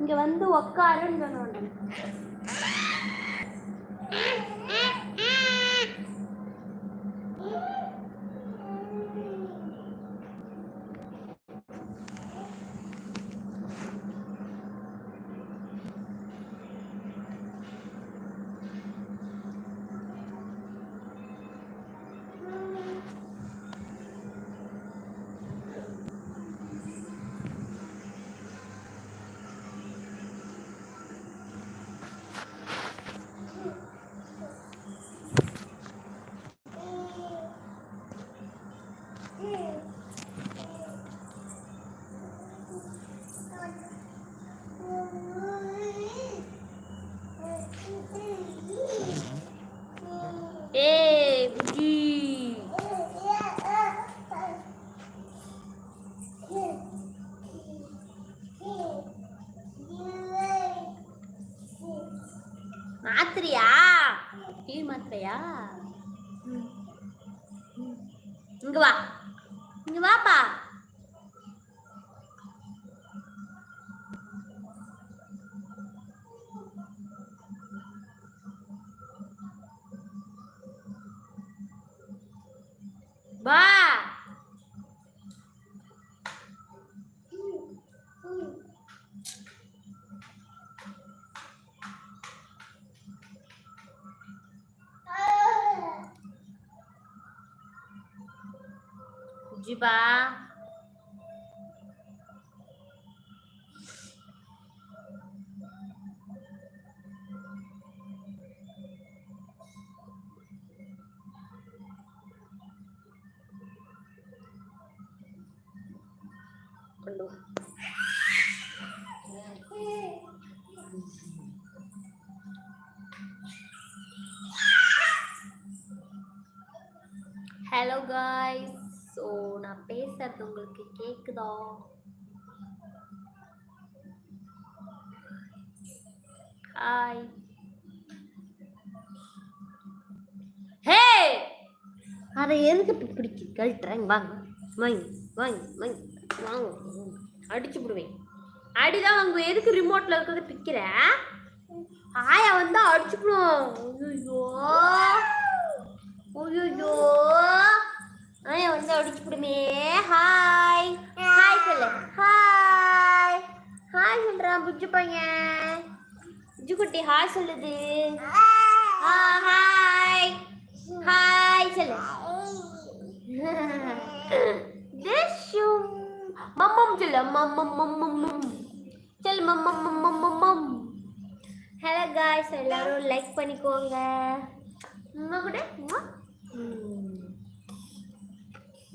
இங்க வந்து உக்காருன்னு சொன்னோம். di ba? Hello guys. Guys so நான் பேசுறது உங்களுக்கு கேட்குதா ஹாய் ஹே அதை எதுக்கு இப்படி பிடிச்சி கழட்டுறேங்க வாங்க. வாங்க வாங்க வாங்க வாங்க. அடிச்சு விடுவேன் அடிதான் வாங்க எதுக்கு ரிமோட்ல இருக்கிறத பிக்கிற? ஆயா வந்தா அடிச்சுக்கணும் ஐயோ ஐயோ ஆயா வந்து அடிச்சு விடுமே ஹாய் ஹாய் சொல்லு. ஹாய் ஹாய் சொல்றான் புஜ்ஜு பையன். புஜ்ஜு குட்டி ஹாய் சொல்லுது. ஹாய் ஹாய் சொல்லு. தேஷும் மம்மம் சொல்லு. மம்மம் மம்மம் மம் சொல்லு மம்மம் மம்மம் மம்மம். ஹலோ காய்ஸ் எல்லாரும் லைக் பண்ணிக்கோங்க. உங்க கூட? ம்.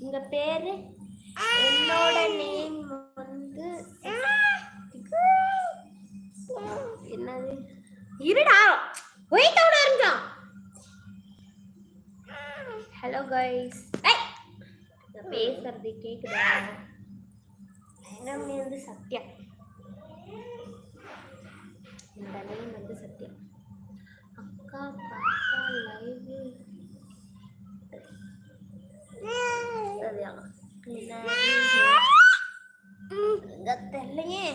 உங்க பேரு என்னோட நேம் வந்து என்னது? இருடா போயிட்டோட இருந்தோம் ஹலோ கைஸ் பேசுறது கேக்குதா? நேம் வந்து சத்யா இந்த நேம் வந்து சத்யா அக்கா பாப்பா லைவ் சரியா இங்க தெரியலையே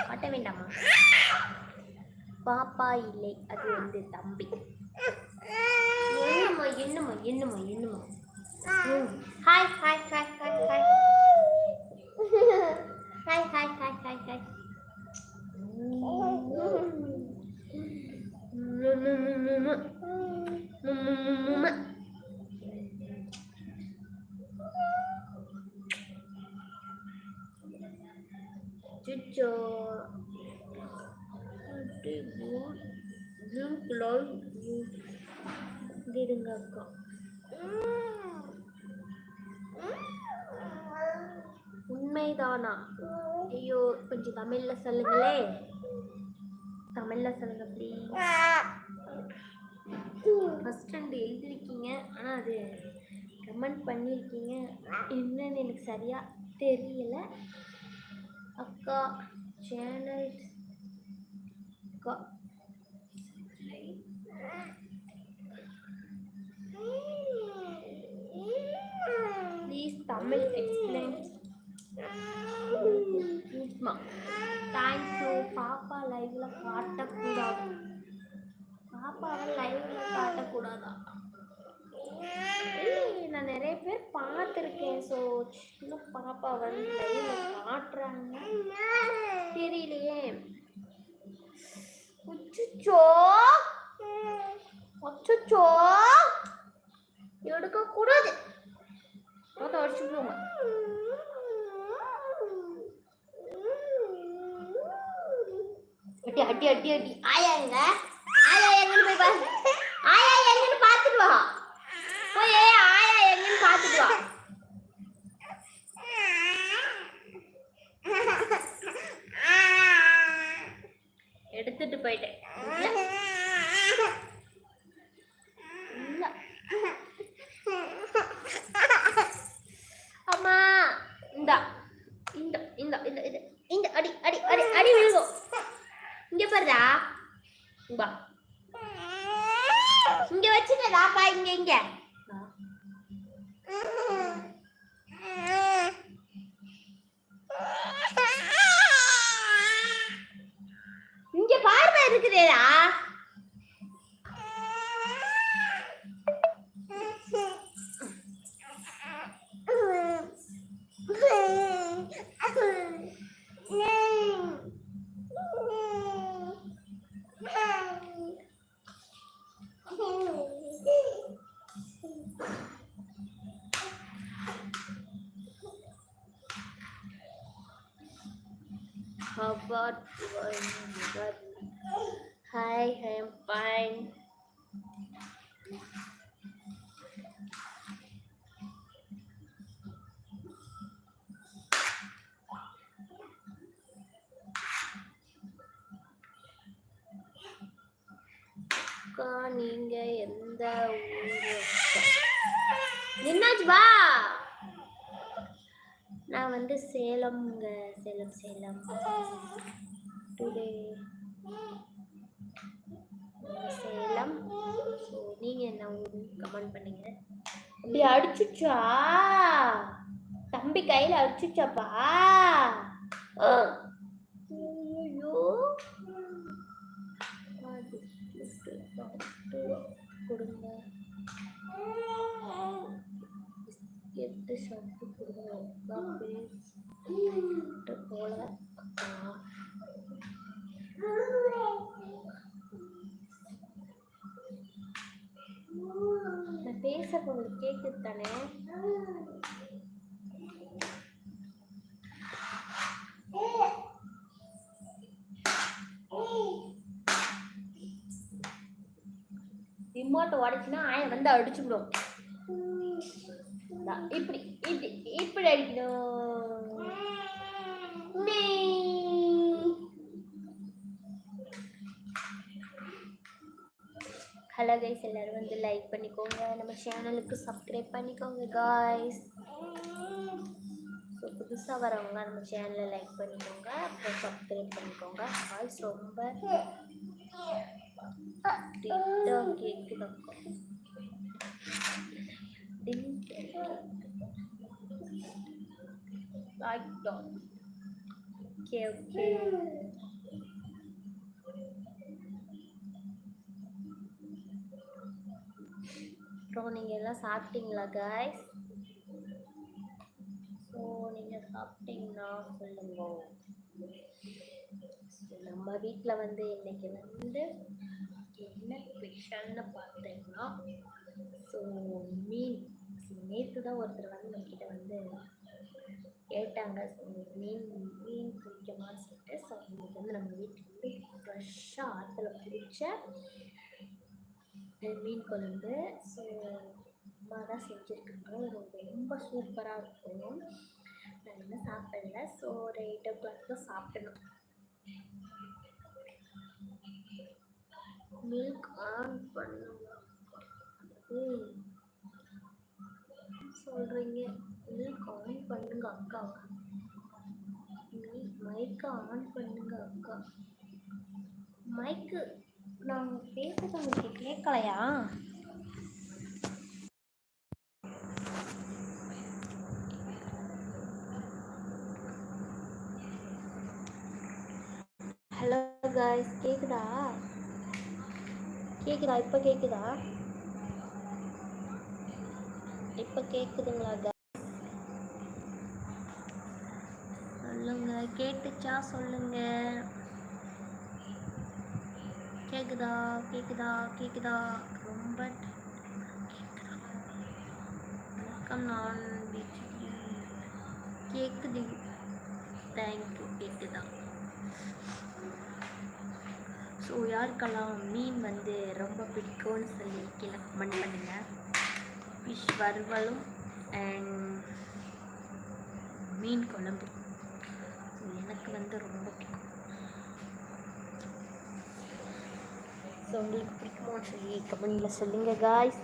காட்ட வேண்டாமா பாப்பா இல்லை அது வந்து தம்பி என்னம்மா என்னம்மா என்னம்மா என்னம்மா ம். Hi hi hi hi hi hi hi hi hi hi சுச்சோ இருங்க அக்கா உண்மைதானா? ஐயோ கொஞ்சம் தமிழ்ல சொல்லுங்களே. தமிழ்ல சொல்லுங்க ப்ளீஸ் ஃபர்ஸ்ட் ரெண்டு எழுதிருக்கீங்க ஆனால் அது கமெண்ட் பண்ணியிருக்கீங்க. என்னன்னு எனக்கு சரியா தெரியல. அக்கா சேனல் அக்கா ப்ளீஸ் தமிழ் எக்ஸ்பிளைன் தேங்க்யூ பாப்பா லைவ்ல காட்டக்கூடாது. அப்பாவை லைவ்ல காட்டக்கூடாதா நான் நிறைய பேர் பார்த்துருக்கேன் ஸோ இன்னும் பாப்பா வந்து லைவ்ல காட்டுறாங்க. தெரியலையே. அச்சோ அச்சோ எடுக்க கூடாது மொத்தம் அடிச்சுக்கோங்க அடி அடி அடி அடி. ஆயா ஆயா எங்கன்னு போய் பாரு. ஆயா எங்கன்னு பார்த்துட்டு வா. போய் ஆயா எங்கன்னு பார்த்துட்டு வா. எடுத்துட்டு போயிட்டேன். God. Hi, I am fine. அப்படி அடிச்சுச்சா? தம்பி கையில் அடிச்சுச்சாப்பா? ஐயோ. கொடுங்க. பிஸ்கெட்டு சாப்பிட்டு கொடுங்க. போல அக்கா நான் பேச உங்களுக்கு கேக்குது தானே ரிமோட்டை உடச்சுன்னா ஆய வந்து அடிச்சுவிடும் இந்தா, இப்படி இப்படி இப்படி அடிக்கணும் நீ. ஹலோ கைஸ் எல்லாரும் வந்து லைக் பண்ணிக்கோங்க. நம்ம சேனலுக்கு சப்ஸ்கிரைப் பண்ணிக்கோங்க காய்ஸ் ஸோ புதுசாக வரவங்க நம்ம சேனலை லைக் பண்ணிக்கோங்க. அப்புறம் சப்ஸ்கிரைப் பண்ணிக்கோங்க. வாய்ஸ் ரொம்ப கேட்குதாக்கா லைக் ஓகே ஓகே அப்புறம் நீங்கள் எல்லாம் சாப்பிட்டீங்களா காய்ஸ் ஸோ நீங்கள் சாப்பிட்டீங்கன்னா சொல்லுங்க. நம்ம வீட்டில் வந்து இன்னைக்கு வந்து என்ன ஸ்பெஷல்னு பார்த்தீங்கன்னா ஸோ மீன். நேற்று தான் ஒருத்தர் வந்து நம்மக்கிட்ட வந்து கேட்டாங்க. ஸோ மீன் மீன் பிடிக்குமான்னு சொல்லிட்டு. ஸோ இன்னைக்கு வந்து நம்ம வீட்டுக்கு வந்து ஃப்ரெஷ்ஷாக ஆற்றுல பிடிச்ச மீன் குழம்பு ஸோ அம்மா தான் செஞ்சுருக்காங்க. இது ரொம்ப சூப்பராக இருக்கும். நான் இன்னும் சாப்பிடல. ஸோ ஒரு எயிட் ஓ கிளாக் தான் சாப்பிடணும். மில்க் ஆன் பண்ணுங்க ம் சொல்கிறீங்க மில்க் ஆன் பண்ணுங்க அக்கா மைக்கை ஆன் பண்ணுங்க அக்கா. மைக்கு நான் உங்களுக்கு பேசுறது உங்களுக்கு கேட்கலையா? ஹலோ காய்ஸ் கேட்குதா கேட்குதா இப்போ கேட்குதா இப்போ கேட்குதுங்களா காய்ஸ் சொல்லுங்க கேட்டுச்சா சொல்லுங்கள் கேக்குதா? கேக்குதா? கேக்குதா? ரொம்ப வணக்கம் நான் கேட்குது கேக்குது. தேங்க்யூ கேக்குதா? ஸோ யாருக்கெல்லாம் மீன் வந்து ரொம்ப பிடிக்கும்னு சொல்லி கீழே கமெண்ட் பண்ணுங்க. ஃபிஷ் வறுவலும் அண்ட் மீன் குழம்பு ஸோ எனக்கு வந்து ரொம்ப பிடிக்கும். ஸோ உங்களுக்கு பிடிக்குமா சொல்லி கமெண்டில் சொல்லுங்க காய்ஸ்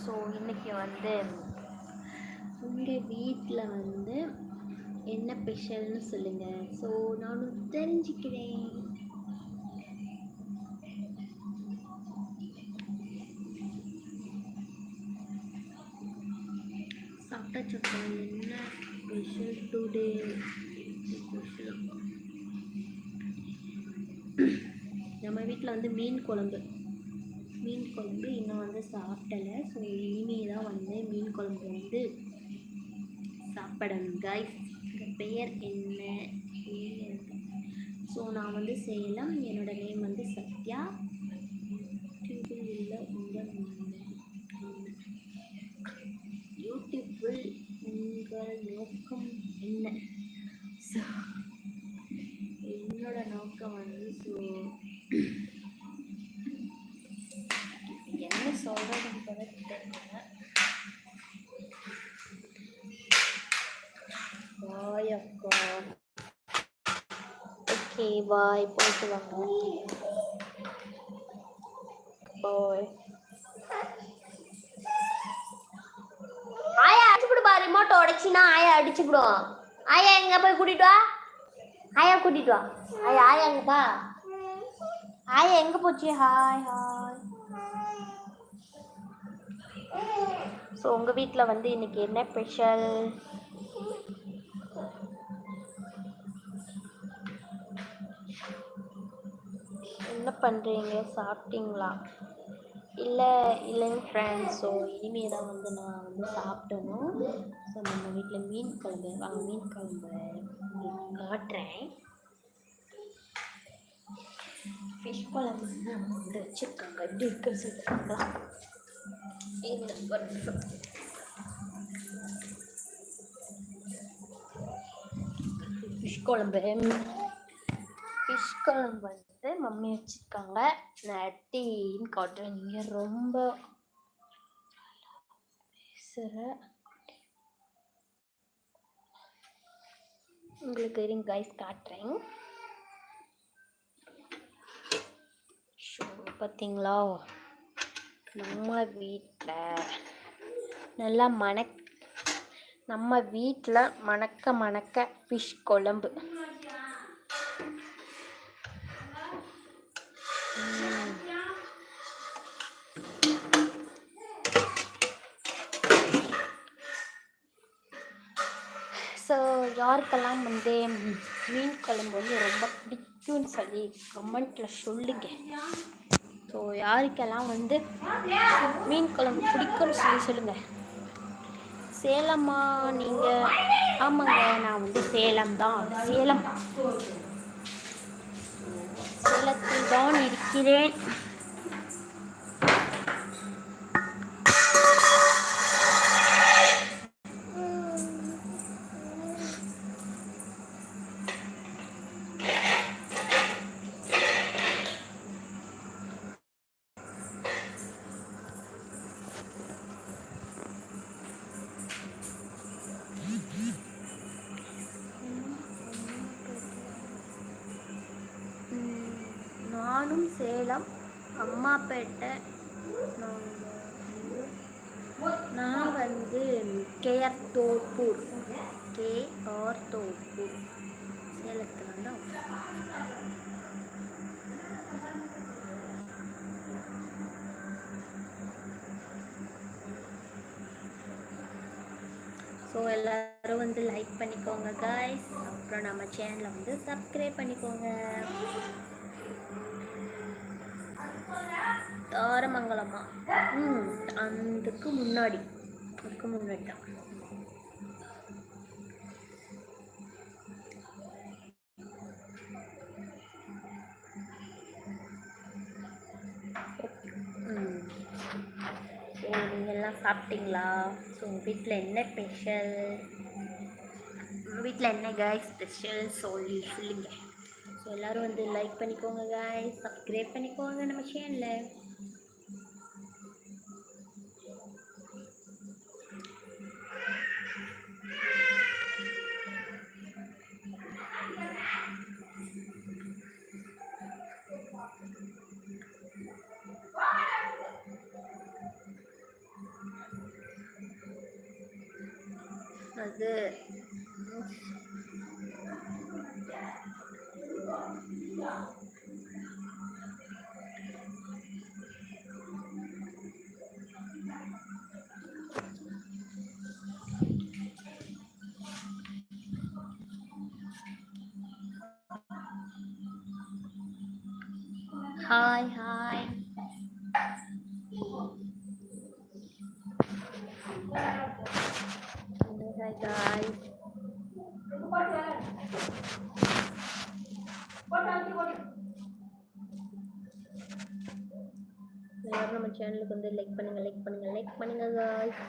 ஸோ இன்றைக்கி வந்து உங்கள் வீட்டில் வந்து என்ன ஸ்பெஷல்னு சொல்லுங்கள் ஸோ நானும் தெரிஞ்சுக்கிறேன். Special today. நம்ம வீட்டில் வந்து மீன் குழம்பு. மீன் குழம்பு இன்னும் வந்து சாப்பிடலை. ஸோ இனிமே தான் வந்து மீன் குழம்பு வந்து சாப்பிடணும் காய்ஸ் பெயர் என்ன? ஸோ நான் வந்து சேலம் என்னோடய நேம் வந்து சத்யா. டியூபில் உள்ள பாய் போயிட்டு வாங்க. பாய். ஆயா அடிச்சு ரிமோட்டை ரிமோட் உடைச்சினா ஆயா அடிச்சு ஆயா எங்க போய் கூட்டிட்டு வா? ஆயா கூட்டிட்டு வா. ஆயா ஆயா எங்கப்பா ஆயா எங்க போச்சு? ஹாய் ஹாய் ஸோ உங்கள் வீட்டில் வந்து இன்னைக்கு என்ன ஸ்பெஷல் என்ன பண்ணுறீங்க சாப்பிட்டீங்களா? இல்லை இல்லைங்க ஃப்ரெண்ட்ஸ் ஸோ இனிமே தான் வந்து நான் வந்து சாப்பிடணும். ஸோ நம்ம வீட்டில் மீன் குழம்பு வாங்க மீன் குழம்பு காட்டுறேன். ஃபிஷ் குழம்பு வந்து வந்து வச்சுருக்காங்க. எப்படி இருக்குன்னு சொல்லியிருக்காங்களா இந்த ஒரு ஃபிஷ் குழம்பு. ஃபிஷ் குழம்பு வந்து மம்மி வச்சுருக்காங்க. நான் காட்டுறேன். நீங்கள் ரொம்ப பேசுகிற உங்களுக்கு இருங்க கைஸ் காட்டுறேன். ஷோ பார்த்தீங்களா நம்ம வீட்டில் நல்லா மணக் நம்ம வீட்டில் மணக்க மணக்க ஃபிஷ் குழம்பு. யாருக்கெல்லாம் வந்து. மீன் குழம்பு வந்து ரொம்ப பிடிக்கும்னு சொல்லி கமெண்ட்டில் சொல்லுங்க. ஸோ யாருக்கெல்லாம் வந்து மீன் குழம்பு பிடிக்கும்னு சொல்லி சொல்லுங்கள் சேலமா நீங்கள் ஆமாங்க நான் வந்து சேலம் தான். சேலம். சேலத்தில் தான் இருக்கிறேன். தோப்பூர். K R Thoppur. சேலத்தில் வந்து ஸோ எல்லாரும் வந்து லைக் பண்ணிக்கோங்க காய்ஸ் அப்புறம் நம்ம சேனலை வந்து சப்ஸ்கிரைப் பண்ணிக்கோங்க. தாரமங்கலமா ம் அதுக்கு முன்னாடி. அதுக்கு முன்னாடி தான். நீங்கள்லாம் சாப்பிட்டீங்களா? ஸோ உங்கள் வீட்டில் என்ன ஸ்பெஷல் உங்கள் வீட்டில் என்ன காய் ஸ்பெஷல் சொல்லி சொல்லுங்க. ஸோ எல்லோரும் வந்து லைக் பண்ணிக்கோங்க காய் சப்ஸ்கிரைப் பண்ணிக்கோங்க நம்ம சேனலில் அது ஹாய் ஹாய் ஹாய் எல்லாரும் நம்ம சேனலுக்கு வந்து லைக் பண்ணுங்க லைக் பண்ணுங்க லைக் பண்ணுங்க காய்ஸ்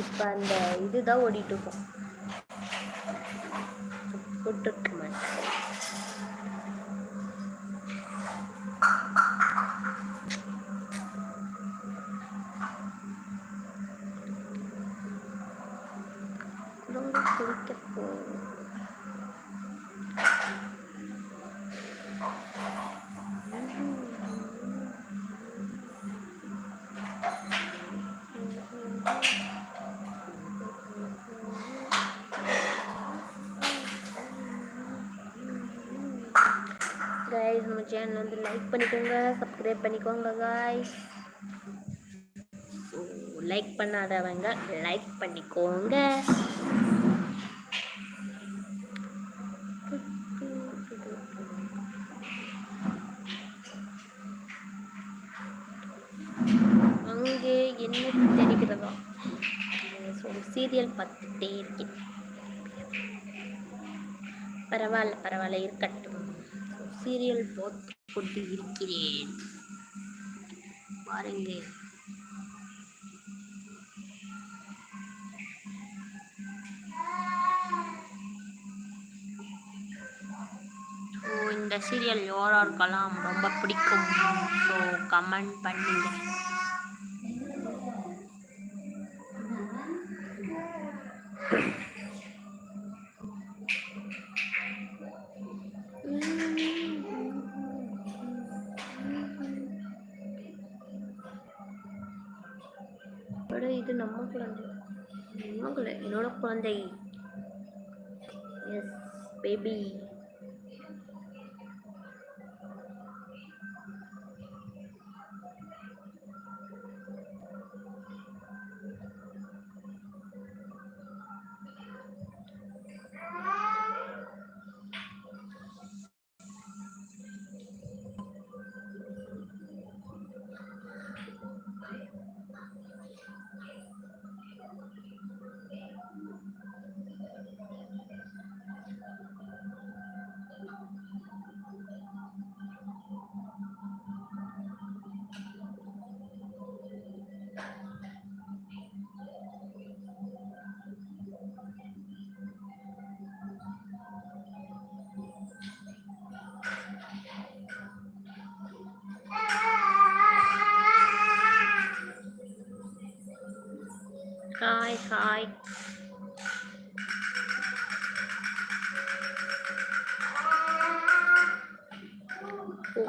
இப்போ அந்த இதுதான் ஓடிட்டு இருக்கும். போட்டிருக்க மாட்டேன் ரொம்ப குளிக்க போ கைஸ் நம்ம சேனல் வந்து லைக் பண்ணிக்கோங்க சப்ஸ்கிரைப் பண்ணிக்கோங்க காய்ஸ் லைக் பண்ணாதவங்க லைக் பண்ணிக்கோங்க. அங்கே என்ன தெரிகிறதா? சீரியல் பார்த்துட்டே இருக்கேன். பரவாயில்ல பரவாயில்ல இருக்கட்டும். சீரியல் போட்டு கொண்டு இருக்கிறேன் பாருங்க இந்த சீரியல் யாராருக்கெல்லாம் ரொம்ப பிடிக்கும்? ஸோ கமெண்ட் பண்ணுங்க. குழந்தை எஸ் பேபி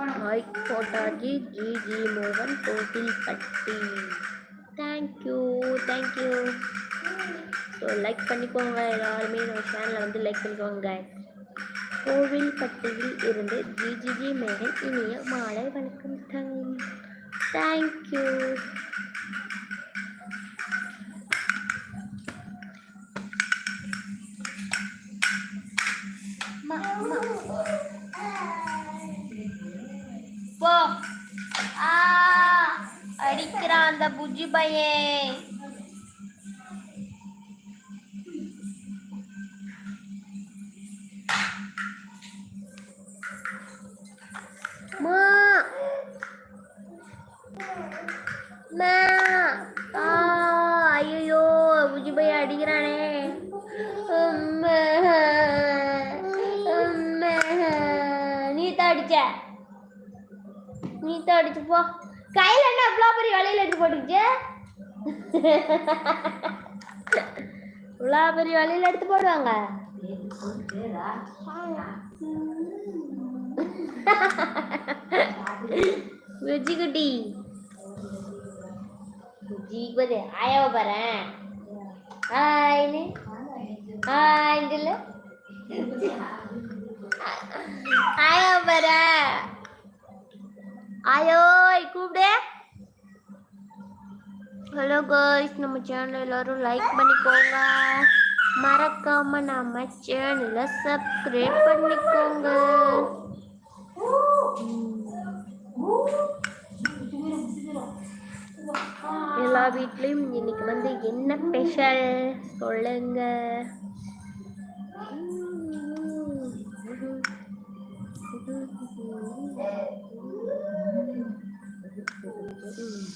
கோட்டாஜி ஜி ஜி மோகன் கோட்டில் பட்டி தேங்க்யூ தேங்க்யூ ஸோ லைக் பண்ணிக்கோங்க எல்லாருமே. நம்ம சேனலை வந்து லைக் பண்ணிக்கோங்க கோவில் கோவில்பட்டியில் இருந்து ஜிஜிஜி மேகன் இனிய மாலை வணக்கம் தங். தேங்க்யூ அந்த புஜ்ஜி பையன் மா மா என்ன வலையில எடுத்து போட்டுக்கிச்சு. இவ்வளோ பெரிய வலையில எடுத்து போடுவாங்க. விஜி குட்டி. விஜி பாரு ஆயாவ பாரு. ஹாய்னு ஹாய் ஆயாவ பாரு. ஆயோய் கூப்பிடு. ஹலோ காய்ஸ் நம்ம சேனல் எல்லாரும் லைக் பண்ணிக்கோங்க. மறக்காம நம்ம சேனலை சப்ஸ்கிரைப் பண்ணிக்கோங்க. எல்லா வீட்லயும் இன்னைக்கு வந்து என்ன ஸ்பெஷல் சொல்லுங்க.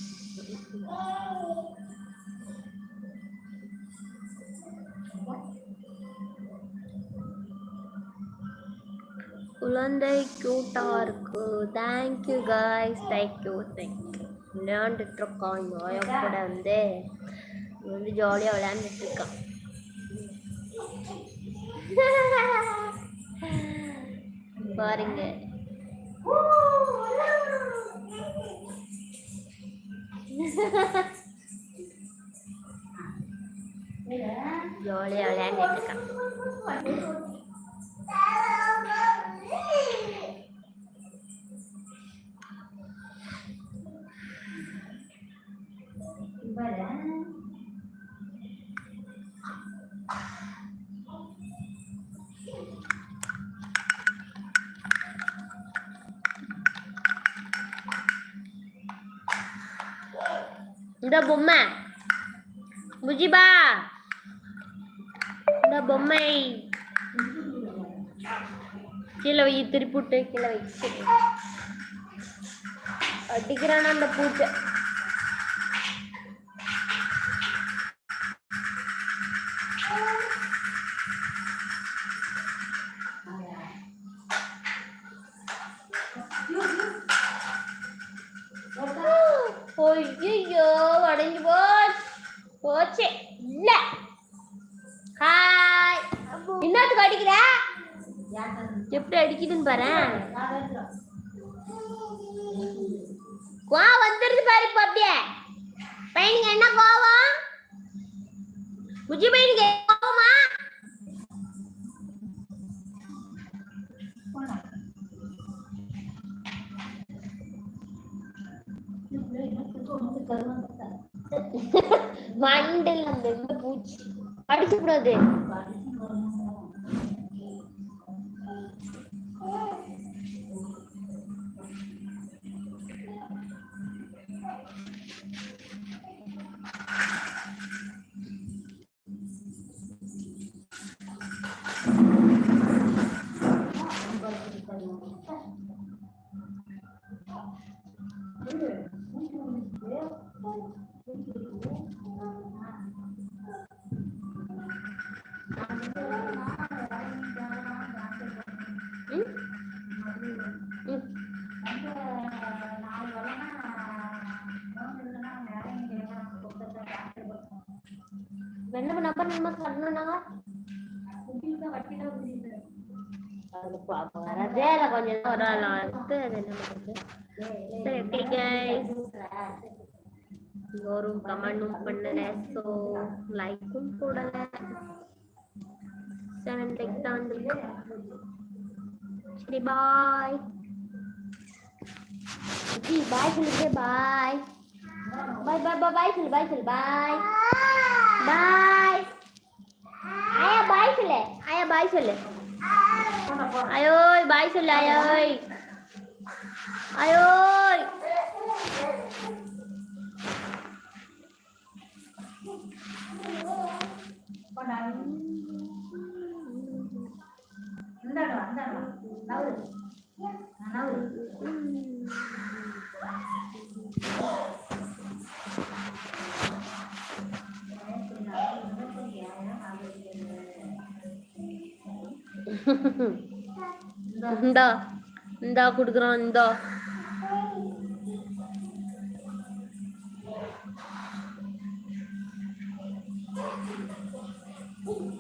குழந்தை கியூட்டா இருக்கு. தேங்க்யூ காய்ஸ் தேங்க்யூ தேங்க்யூ விளையாண்டுட்டு இருக்கான் என் கூட வந்து. வந்து ஜாலியாக விளையாண்டுட்டு இருக்கான் பாருங்க. ஜாலியாக விளையாண்டுட்டு இருக்கான் இந்த பொம்மை. புஜிபா இந்த பொம்மை. கீழே வை திருப்பிட்டு கீழே வை. அடிக்கிறானா அந்த பூச்சை. பையனுக்கு கோவமா மண்டல் அந்த பூச்சி. அடிச்சு கூடாது பண்ணணும்னாங்க அது பாப்பா வரதே இல்லை கொஞ்சம் தான் வரலாம் அடுத்து அது என்ன பண்ணுறது? சரி ஓகே கைஸ் யாரும் கமெண்டும் பண்ணல ஸோ லைக்கும் போடல. செவன் லைக் தான் வந்திருக்கு. சரி பாய் பாய் சொல்லுங்க பாய் பாய் பாய் பாய் பாய் சொல்லு பாய் சொல்லு பாய் பாய் ஆயா பாய் சொல்லு ஆயா பாய் சொல்லு அயோய் பாய் சொல்லு அயோய் அயோய் இந்தாடா இந்தாடா நவரு நவரு இந்தா இந்தா குடுக்குறான் இந்தா வந்து வந்தம்மா